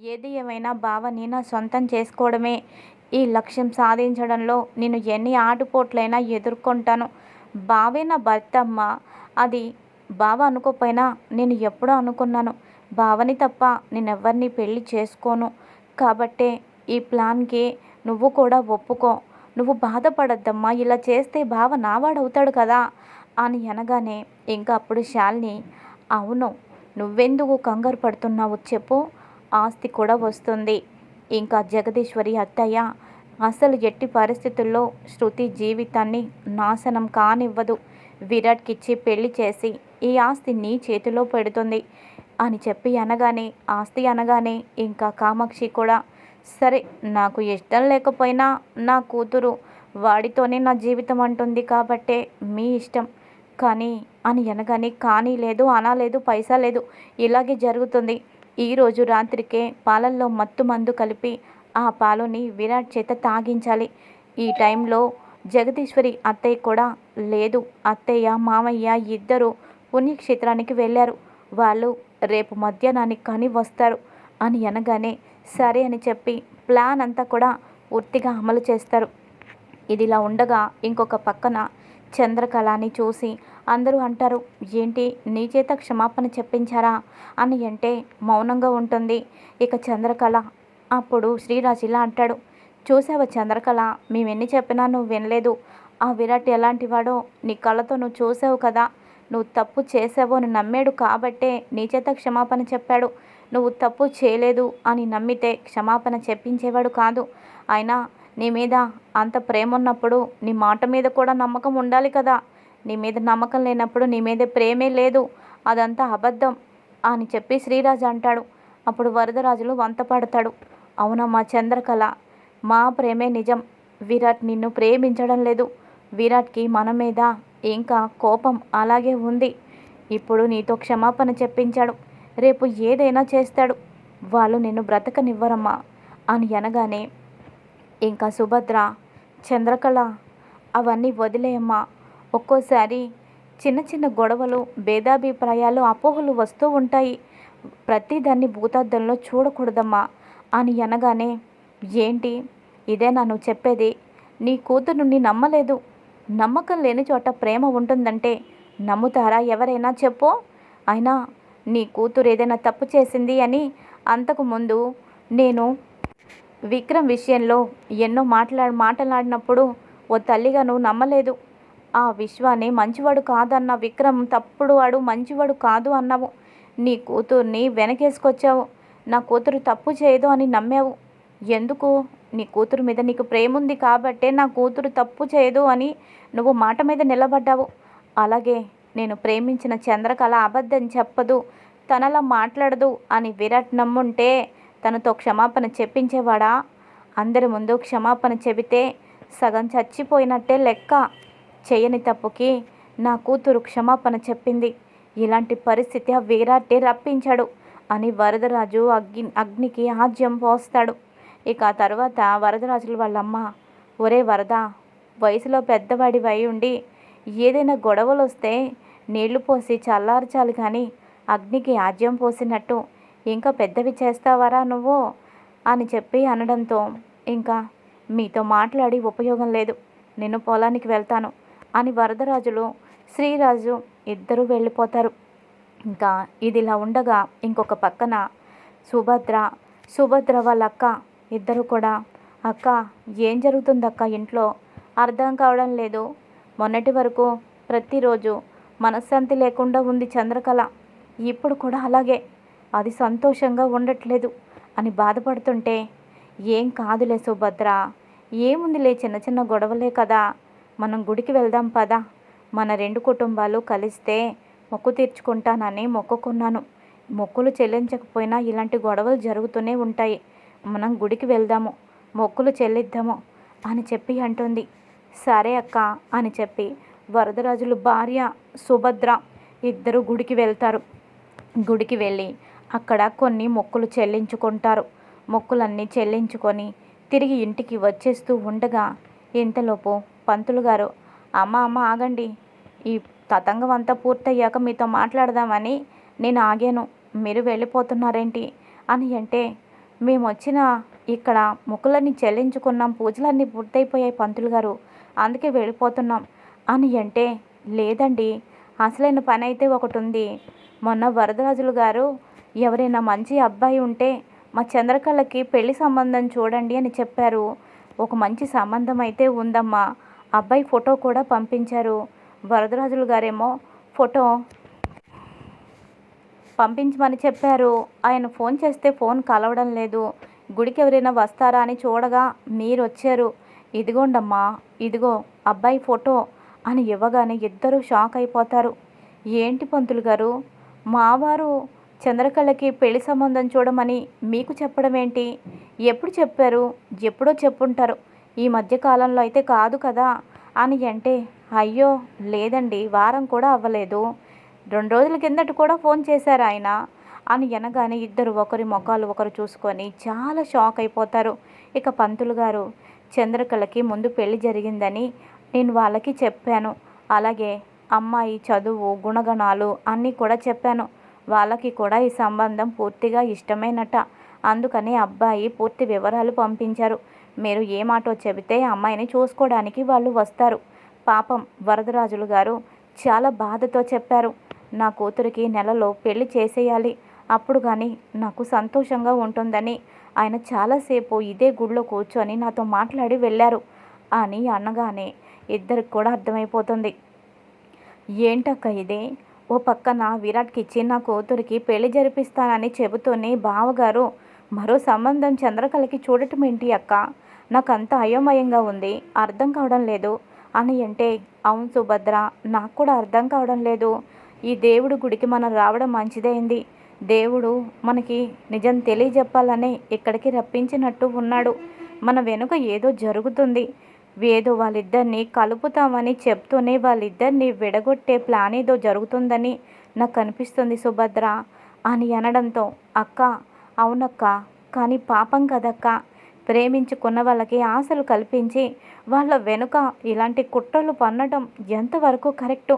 ఏది ఏమైనా బావని నా సొంతం చేసుకోవడమే ఈ లక్ష్యం సాధించడంలో నేను ఎన్ని ఆటుపోట్లైనా ఎదుర్కొంటాను. బావే నా భర్తమ్మ. అది బావ అనుకోపోయినా నేను ఎప్పుడో అనుకున్నాను. బావని తప్ప నేను ఎవరిని పెళ్ళి చేసుకోను. కాబట్టే ఈ ప్లాన్కి నువ్వు కూడా ఒప్పుకో. నువ్వు బాధపడద్దమ్మా. ఇలా చేస్తే బావ నావాడవుతాడు కదా అని అనగానే ఇంకా అప్పుడు శాలిని అవును నువ్వెందుకు కంగారు పడుతున్నావు చెప్పు. ఆస్తి కూడా వస్తుంది. ఇంకా జగదీశ్వరి అత్తయ్య అసలు ఎట్టి పరిస్థితుల్లో శృతి జీవితాన్ని నాశనం కానివ్వదు. విరాట్కిచ్చి పెళ్ళి చేసి ఈ ఆస్తి నీ చేతిలో పెడుతుంది అని చెప్పి అనగానే ఆస్తి అనగానే ఇంకా కామాక్షి కూడా సరే నాకు ఇష్టం లేకపోయినా నా కూతురు వాడితోనే నా జీవితం అంటుంది కాబట్టే మీ ఇష్టం. కానీ అని అనగానే కానీ లేదు అనలేదు పైసా లేదు ఇలాగే జరుగుతుంది. ఈరోజు రాత్రికే పాలల్లో మత్తు మందు కలిపి ఆ పాలుని విరాట్ చేత తాగించాలి. ఈ టైంలో జగదీశ్వరి అత్తయ్య కూడా లేదు. అత్తయ్య మామయ్య ఇద్దరు పుణ్యక్షేత్రానికి వెళ్ళారు. వాళ్ళు రేపు మధ్యాహ్నానికి కానీ వస్తారు అని అనగానే సరే అని చెప్పి ప్లాన్ అంతా కూడా పూర్తిగా అమలు చేస్తారు. ఇదిలా ఉండగా ఇంకొక పక్కన చంద్రకళని చూసి అందరూ అంటారు ఏంటి నీ చేత క్షమాపణ చెప్పించారా? అని అంటే మౌనంగా ఉంటుంది. ఇక చంద్రకళ అప్పుడు శ్రీరాజ్ ఇలా అంటాడు చూసావా చంద్రకళ మేమెన్ని చెప్పినా నువ్వు వినలేదు. ఆ విరాట్ ఎలాంటి వాడో నీ కళ్ళతో నువ్వు చూసావు కదా. నువ్వు తప్పు చేసావు అని నమ్మాడు కాబట్టే నీ చేత క్షమాపణ చెప్పాడు. నువ్వు తప్పు చేయలేదు అని నమ్మితే క్షమాపణ చెప్పించేవాడు కాదు. అయినా నీ మీద అంత ప్రేమ ఉన్నప్పుడు నీ మాట మీద కూడా నమ్మకం ఉండాలి కదా. నీ మీద నమ్మకం లేనప్పుడు నీ మీద ప్రేమే లేదు. అదంతా అబద్ధం అని చెప్పి శ్రీరాజు అంటాడు. అప్పుడు వరదరాజులు వంత పడతాడు. అవునమ్మా చంద్రకళ? మా ప్రేమే నిజం. విరాట్ నిన్ను ప్రేమించడం లేదు. విరాట్కి మన మీద ఇంకా కోపం అలాగే ఉంది. ఇప్పుడు నీతో క్షమాపణ చెప్పించాడు. రేపు ఏదైనా చేస్తాడు. వాళ్ళు నిన్ను బ్రతకనివ్వరమ్మా అని అనగానే ఇంకా సుభద్ర చంద్రకళ అవన్నీ వదిలేయమ్మా. ఒక్కోసారి చిన్న చిన్న గొడవలు భేదాభిప్రాయాలు అపోహలు వస్తూ ఉంటాయి. ప్రతిదాన్ని భూతార్థంలో చూడకూడదమ్మా అని అనగానే ఏంటి? ఇదే నన్ను చెప్పేది? నీ కూతురుని నమ్మలేదు. నమ్మకం లేని చోట ప్రేమ ఉంటుందంటే నమ్ముతారా ఎవరైనా చెప్పు. అయినా నీ కూతురు ఏదైనా తప్పు చేసింది అని అంతకుముందు నేను విక్రమ్ విషయంలో ఎన్నో మాట్లా మాట్లాడినప్పుడు ఓ తల్లిగా నువ్వు నమ్మలేదు. ఆ విశ్వాన్ని మంచివాడు కాదన్న విక్రమ్ తప్పుడు వాడు మంచివాడు కాదు అన్నావు. నీ కూతుర్ని వెనకేసుకొచ్చావు. నా కూతురు తప్పు చేయదు అని నమ్మావు. ఎందుకు? నీ కూతురు మీద నీకు ప్రేమ ఉంది కాబట్టే నా కూతురు తప్పు చేయదు అని నువ్వు మాట మీద నిలబడ్డావు. అలాగే నేను ప్రేమించిన చంద్రకళ అబద్ధం చెప్పదు తనలా మాట్లాడదు అని విరాట్ నమ్ముంటే తనతో క్షమాపణ చెప్పించేవాడా? అందరి ముందు క్షమాపణ చెబితే సగం చచ్చిపోయినట్టే లెక్క. చేయని తప్పుకి నా కూతురు క్షమాపణ చెప్పింది. ఇలాంటి పరిస్థితి ఆ వీరాటే రప్పించాడు అని వరదరాజు అగ్ని అగ్నికి ఆజ్యం పోస్తాడు. ఇక ఆ తర్వాత వరదరాజుల వాళ్ళమ్మ ఒరే వరద వయసులో పెద్దవాడి ఉండి ఏదైనా గొడవలు వస్తే నీళ్ళు పోసి చల్లార్చాలి కానీ అగ్నికి ఆజ్యం పోసినట్టు ఇంకా పెద్దవి చేస్తావరా నువ్వు? అని చెప్పి అనడంతో ఇంకా మీతో మాట్లాడి ఉపయోగం లేదు. నేను పొలానికి వెళ్తాను అని వరదరాజులు శ్రీరాజు ఇద్దరూ వెళ్ళిపోతారు. ఇంకా ఇదిలా ఉండగా ఇంకొక పక్కన సుభద్ర సుభద్ర వాళ్ళ అక్క ఇద్దరు కూడా అక్క ఏం జరుగుతుంది అక్క ఇంట్లో? అర్థం కావడం లేదు. మొన్నటి వరకు ప్రతిరోజు మనశ్శాంతి లేకుండా ఉంది చంద్రకళ. ఇప్పుడు కూడా అలాగే. అది సంతోషంగా ఉండట్లేదు అని బాధపడుతుంటే ఏం కాదులే సుభద్ర ఏముందిలే చిన్న చిన్న గొడవలే కదా మనం గుడికి వెళ్దాం పదా. మన రెండు కుటుంబాలు కలిస్తే మొక్కు తీర్చుకుంటానని మొక్కుకున్నాను. మొక్కులు చెల్లించకపోయినా ఇలాంటి గొడవలు జరుగుతూనే ఉంటాయి. మనం గుడికి వెళ్దాము మొక్కులు చెల్లిద్దాము అని చెప్పి అంటుంది. సరే అక్క అని చెప్పి వరదరాజులు భార్య సుభద్ర ఇద్దరు గుడికి వెళ్తారు. గుడికి వెళ్ళి అక్కడ కొన్ని మొక్కులు చెల్లించుకుంటారు. మొక్కులన్నీ చెల్లించుకొని తిరిగి ఇంటికి వచ్చేస్తూ ఉండగా ఇంతలోపు పంతులు గారు అమ్మ అమ్మ ఆగండి. ఈ తతంగం అంతా పూర్తయ్యాక మీతో మాట్లాడదామని నేను ఆగాను. మీరు వెళ్ళిపోతున్నారేంటి? అని అంటే మేము వచ్చిన ఇక్కడ మొక్కులన్నీ చెల్లించుకున్నాం. పూజలన్నీ పూర్తయిపోయాయి పంతులు గారు. అందుకే వెళ్ళిపోతున్నాం. అని అంటే లేదండి. అసలైన పని అయితే ఒకటి ఉంది మొన్న వరదరాజులు గారు ఎవరైనా మంచి అబ్బాయి ఉంటే మా చంద్రకళకి పెళ్ళి సంబంధం చూడండి అని చెప్పారు. ఒక మంచి సంబంధం అయితే ఉందమ్మా. అబ్బాయి ఫోటో కూడా పంపించారు. వరదరాజులు గారేమో ఫోటో పంపించమని చెప్పారు. ఆయన ఫోన్ చేస్తే ఫోన్ కలవడం లేదు. గుడికి ఎవరైనా వస్తారా అని చూడగా మీరు వచ్చారు. ఇదిగోండమ్మా ఇదిగో అబ్బాయి ఫోటో అని ఇవ్వగానే ఇద్దరు షాక్ అయిపోతారు. ఏంటి పంతులు గారు? మావారు చంద్రకళకి పెళ్ళి సంబంధం చూడమని మీకు చెప్పడం ఏంటి? ఎప్పుడు చెప్పారు? ఎప్పుడో చెప్పుంటారు. ఈ మధ్య కాలంలో అయితే కాదు కదా? అని అంటే అయ్యో లేదండి వారం కూడా అవ్వలేదు. రెండు రోజుల కిందట కూడా ఫోన్ చేశారు ఆయన. అని అనగానే ఇద్దరు ఒకరి ముఖాలు ఒకరు చూసుకొని చాలా షాక్ అయిపోతారు. ఇక పంతులు గారు చంద్రకళకి ముందు పెళ్ళి జరిగిందని నేను వాళ్ళకి చెప్పాను. అలాగే అమ్మాయి చదువు గుణగణాలు అన్నీ కూడా చెప్పాను. వాళ్ళకి కూడా ఈ సంబంధం పూర్తిగా ఇష్టమేనట అందుకని అబ్బాయి పూర్తి వివరాలు పంపించారు. మీరు ఏ మాటో చెబితే అమ్మాయిని చూసుకోవడానికి వాళ్ళు వస్తారు. పాపం వరదరాజులు గారు చాలా బాధతో చెప్పారు. నా కూతురికి నెలలో పెళ్ళి చేసేయాలి. అప్పుడు కానీ నాకు సంతోషంగా ఉంటుందని. ఆయన చాలాసేపు ఇదే గుడిలో కూర్చొని నాతో మాట్లాడి వెళ్ళారు. అని అనగానే ఇద్దరికి కూడా అర్థమైపోతుంది. ఏంటక్క ఇదే? ఓ పక్కన విరాట్కి ఇచ్చి నా కూతురికి పెళ్ళి జరిపిస్తానని చెబుతూనే బావగారు మరో సంబంధం చంద్రకళకి చూడటం ఏంటి అక్క? నాకంత అయోమయంగా ఉంది అర్థం కావడం లేదు అని అంటే అవును సుభద్ర నాకు కూడా అర్థం కావడం లేదు. ఈ దేవుడు గుడికి మనం రావడం మంచిదైంది దేవుడు మనకి నిజం తెలియజెప్పాలనే ఇక్కడికి రప్పించినట్టు ఉన్నాడు. మన వెనుక ఏదో జరుగుతుంది. ఏదో వాళ్ళిద్దరిని కలుపుతామని చెప్తూనే వాళ్ళిద్దరిని విడగొట్టే ప్లాన్ ఏదో జరుగుతుందని నాకు అనిపిస్తుంది సుభద్ర అని అనడంతో అక్క అవునక్క కానీ పాపం కదక్క. ప్రేమించుకున్న వాళ్ళకి ఆశలు కల్పించి వాళ్ళ వెనుక ఇలాంటి కుట్రలు పన్నడం ఎంతవరకు కరెక్టు?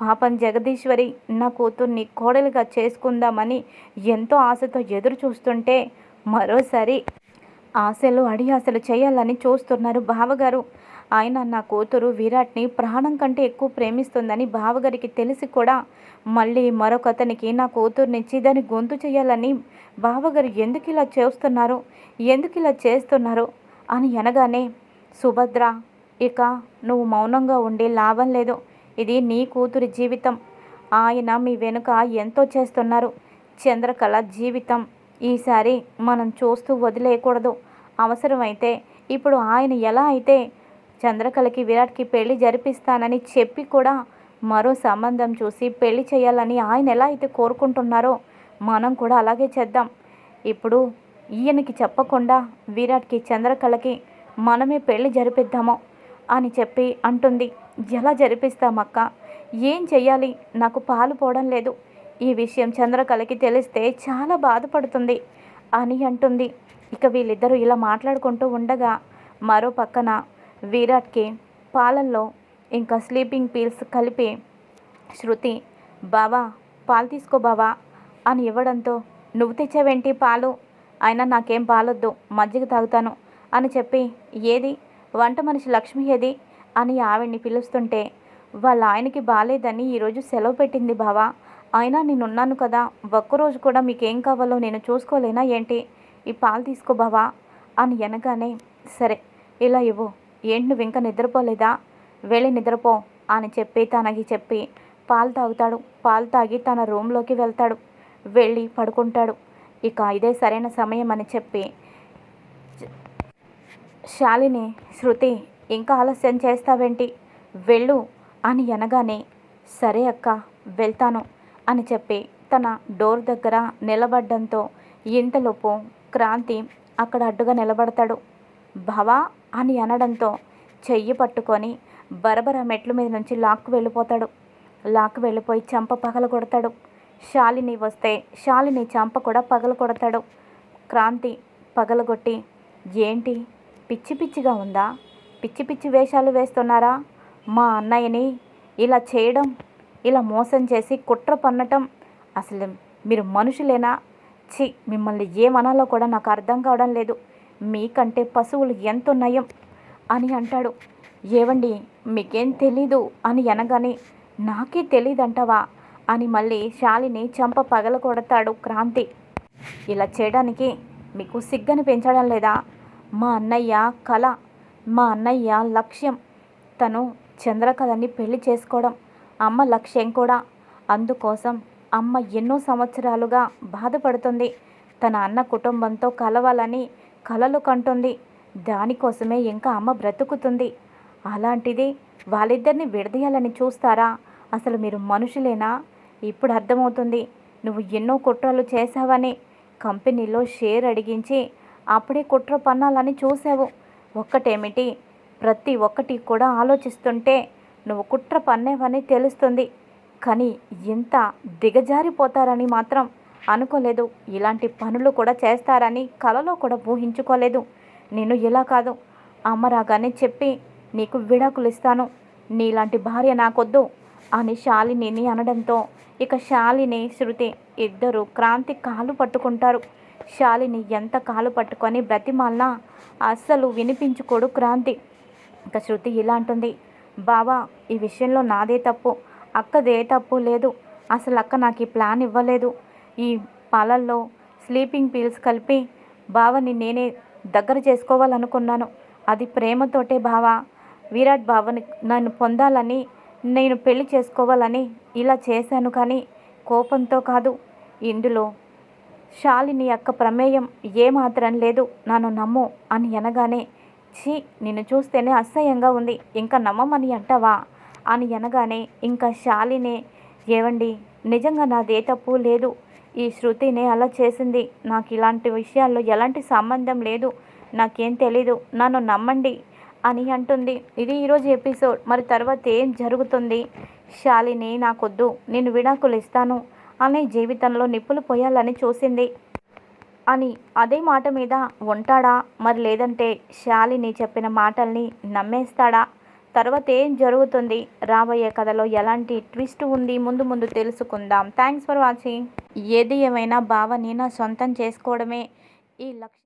పాపం జగదీశ్వరి నా కూతుర్ని కోడలిగా చేసుకుందామని ఎంతో ఆశతో ఎదురు చూస్తుంటే మరోసారి ఆశలు అడి ఆశలు చేయాలని చూస్తున్నారు బావగారు. ఆయన నా కూతురు విరాట్ని ప్రాణం కంటే ఎక్కువ ప్రేమిస్తుందని బావగారికి తెలిసి కూడా మళ్ళీ మరొకతనికి నా కూతుర్నిచ్చి దాన్ని గొంతు చేయాలని బావగారు ఎందుకు ఇలా చేస్తున్నారు ఎందుకు ఇలా చేస్తున్నారు అని అనగానే సుభద్ర ఇక నువ్వు మౌనంగా ఉండి లాభం లేదు. ఇది నీ కూతురి జీవితం. ఆయన మీ వెనుక ఎంతో చేస్తున్నారు. చంద్రకళ జీవితం. ఈసారి మనం చూస్తూ వదిలేయకూడదు. అవసరమైతే ఇప్పుడు ఆయన ఎలా అయితే చంద్రకళకి విరాట్కి పెళ్ళి జరిపిస్తానని చెప్పి కూడా మరో సంబంధం చూసి పెళ్ళి చేయాలని ఆయన ఎలా అయితే కోరుకుంటున్నారో మనం కూడా అలాగే చేద్దాం. ఇప్పుడు ఈయనకి చెప్పకుండా విరాట్కి చంద్రకళకి మనమే పెళ్ళి జరిపిద్దాము అని చెప్పి అంటుంది. ఎలా జరిపిస్తామక్క? ఏం చెయ్యాలి? నాకు పాలు పోవడం లేదు. ఈ విషయం చంద్రకళకి తెలిస్తే చాలా బాధపడుతుంది అని అంటుంది. ఇక వీళ్ళిద్దరూ ఇలా మాట్లాడుకుంటూ ఉండగా మరో పక్కన విరాట్కి పాలల్లో ఇంకా స్లీపింగ్ పీల్స్ కలిపి శృతి బావా పాలు తీసుకో బావా అని ఇవ్వడంతో నువ్వు తెచ్చావేంటి పాలు? అయినా నాకేం పాలొద్దు మజ్జిగ తాగుతాను అని చెప్పి ఏది? వంట మనిషి లక్ష్మి ఏది? అని ఆవిడ్ని పిలుస్తుంటే వాళ్ళ ఆయనకి బాగాలేదని ఈరోజు సెలవు పెట్టింది బావా. అయినా నేనున్నాను కదా ఒక్కరోజు కూడా మీకేం కావాలో నేను చూసుకోలేనా ఏంటి? ఈ పాలు తీసుకో బావా అని అనగానే సరే ఇలా ఇవ్వు. ఏంటి నువ్వు ఇంకా నిద్రపోలేదా? వెళ్ళి నిద్రపో అని చెప్పి తనకి చెప్పి పాలు తాగుతాడు. పాలు తాగి తన రూమ్లోకి వెళ్తాడు. వెళ్ళి పడుకుంటాడు. ఇక ఇదే సరైన సమయం అని చెప్పి శాలిని శృతి ఇంకా ఆలస్యం చేస్తావేంటి? వెళ్ళు అని అనగానే సరే అక్క వెళ్తాను అని చెప్పి తన డోర్ దగ్గర నిలబడ్డంతో ఇంతలోపు క్రాంతి అక్కడ అడ్డుగా నిలబడతాడు. భవా అని అనడంతో చెయ్యి పట్టుకొని బరబర మెట్ల మీద నుంచి లాక్కు వెళ్ళిపోతాడు. లాక్కు వెళ్ళిపోయి చంప పగల కొడతాడు. శాలిని వస్తే శాలిని చంప కూడా పగల కొడతాడు. క్రాంతి పగలగొట్టి ఏంటి? పిచ్చి పిచ్చిగా ఉందా? పిచ్చి పిచ్చి వేషాలు వేస్తున్నారా? మా అన్నయ్యని ఇలా చేయడం ఇలా మోసం చేసి కుట్ర పన్నటం అసలు మీరు మనుషులేనా? ఛీ మిమ్మల్ని ఏమనాలో కూడా నాకు అర్థం కావడం లేదు. మీకంటే పశువులు ఎంత నయం అని అంటాడు. ఏవండి మీకేం తెలీదు? అని అనగానే నాకే తెలీదంటావా? అని మళ్ళీ శాలిని చంప పగల కొడతాడు క్రాంతి. ఇలా చేయడానికి మీకు సిగ్గని పెంచడం లేదా? మా అన్నయ్య కళ మా అన్నయ్య లక్ష్యం. తను చంద్రకళని పెళ్ళి చేసుకోవడం అమ్మ లక్ష్యం కూడా. అందుకోసం అమ్మ ఎన్నో సంవత్సరాలుగా బాధపడుతుంది. తన అన్న కుటుంబంతో కలవాలని కలలు కంటుంది. దానికోసమే ఇంకా అమ్మ బ్రతుకుతుంది. అలాంటిది వాళ్ళిద్దరిని విడదీయాలని చూస్తారా? అసలు మీరు మనుషులేనా? ఇప్పుడు అర్థమవుతుంది. నువ్వు ఎన్నో కుట్రలు చేశావని. కంపెనీలో షేర్ అడిగించి అప్పుడే కుట్ర పన్నాలని చూసావు ఒక్కటేమిటి? ప్రతి ఒక్కటి కూడా ఆలోచిస్తుంటే నువ్వు కుట్ర పన్నేవని తెలుస్తుంది. కానీ ఇంత దిగజారిపోతారని మాత్రం అనుకోలేదు. ఇలాంటి పనులు కూడా చేస్తారని కలలో కూడా ఊహించుకోలేదు. నేను ఇలా కాదు. అమ్మ రాగానే చెప్పి నీకు విడాకులు ఇస్తాను. నీలాంటి భార్య నాకొద్దు అని శాలినిని అనడంతో ఇక శాలిని శృతి ఇద్దరు క్రాంతి కాలు పట్టుకుంటారు. శాలిని ఎంత కాలు పట్టుకొని బ్రతిమాలనా అస్సలు వినిపించుకోడు క్రాంతి. ఇక శృతి ఇలా అంటుంది బావా ఈ విషయంలో నాదే తప్పు. అక్కదే తప్పు లేదు. అసలు అక్క నాకు ఈ ప్లాన్ ఇవ్వలేదు. ఈ పాలల్లో స్లీపింగ్ పిల్స్ కలిపి బావని నేనే దగ్గర చేసుకోవాలనుకున్నాను. అది ప్రేమతోటే బావా. విరాట్ బావని నన్ను పొందాలని నేను పెళ్ళి చేసుకోవాలని ఇలా చేశాను కానీ కోపంతో కాదు. ఇందులో శాలిని యొక్క ప్రమేయం ఏమాత్రం లేదు. నన్ను నమ్ము అని అనగానే ఛీ నిన్ను చూస్తేనే అసహ్యంగా ఉంది. ఇంకా నమ్మమని అంటావా? అని అనగానే ఇంకా శాలిని ఏవండి నిజంగా నాదే తప్పు లేదు. ఈ శృతినే అలా చేసింది. నాకు ఇలాంటి విషయాల్లో ఎలాంటి సంబంధం లేదు. నాకేం తెలీదు. నన్ను నమ్మండి అని అంటుంది. ఇది ఈరోజు ఎపిసోడ్. మరి తర్వాత ఏం జరుగుతుంది? శాలిని నాకొద్దు. నేను విడాకులు ఇస్తాను. అనే జీవితంలో నిప్పులు పోయాలని చూసింది. అని అదే మాట మీద ఉంటాడా? మరి లేదంటే శాలిని చెప్పిన మాటల్ని నమ్మేస్తాడా? తర్వాత ఏం జరుగుతుంది? రాబోయే కథలో ఎలాంటి ట్విస్ట్ ఉంది? ముందు ముందు తెలుసుకుందాం. Thanks for watching. ఏది ఏమైనా భావని నా సొంతం చేసుకోవడమే ఈ లక్ష్యం